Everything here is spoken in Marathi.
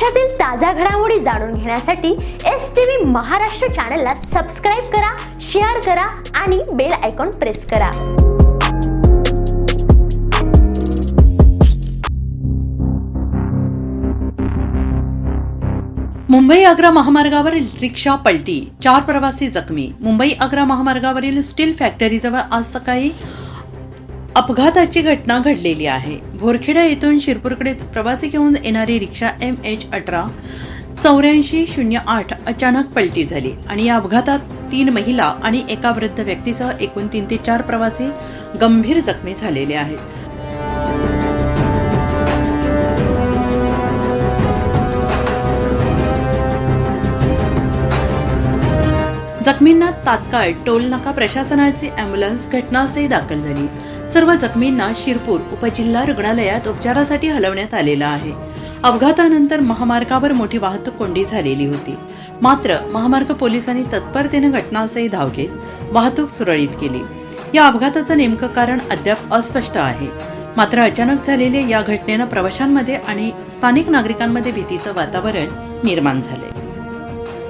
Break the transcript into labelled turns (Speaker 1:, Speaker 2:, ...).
Speaker 1: महाराष्ट्रातील ताज्या घडामोडी जाणून घेण्यासाठी एस टी व्ही महाराष्ट्र चॅनलला सबस्क्राईब करा शेअर करा आणि बेल आयकॉन प्रेस करा.
Speaker 2: मुंबई आग्रा महामार्गावरील रिक्षा पलटी चार प्रवासी जखमी. मुंबई आग्रा महामार्गावरील स्टील फॅक्टरीजवळ आज सकाळी अपघाताची घटना घडलेली आहे. भोरखेडा येथून शिरपूरकडे प्रवासी घेऊन येणारी रिक्षा एम एच अठरा चौऱ्याऐंशी शून्य आठ अचानक पलटी झाली आणि या अपघातात तीन महिला आणि एका वृद्ध व्यक्तीसह एकूण तीन ते चार प्रवासी गंभीर जखमी झालेले आहेत. जखमींना तात्काळ टोल नाका प्रशासनाची अँब्युलन्स घटनास्थळी दाखल झाली. सर्व जखमींना शिरपूर उपजिल्हा रुग्णालयात उपचारासाठी हलवण्यात आलेलं आहे. अपघातानंतर महामार्गावर मोठी वाहतूक कोंडी झालेली होती. मात्र महामार्ग पोलिसांनी तत्परतेने घटनास्थळी धाव घेत वाहतूक सुरळीत केली. या अपघाताचं नेमकं कारण अद्याप अस्पष्ट आहे. मात्र अचानक झालेल्या या घटनेनं प्रवाशांमध्ये आणि स्थानिक नागरिकांमध्ये भीतीचं वातावरण निर्माण झाले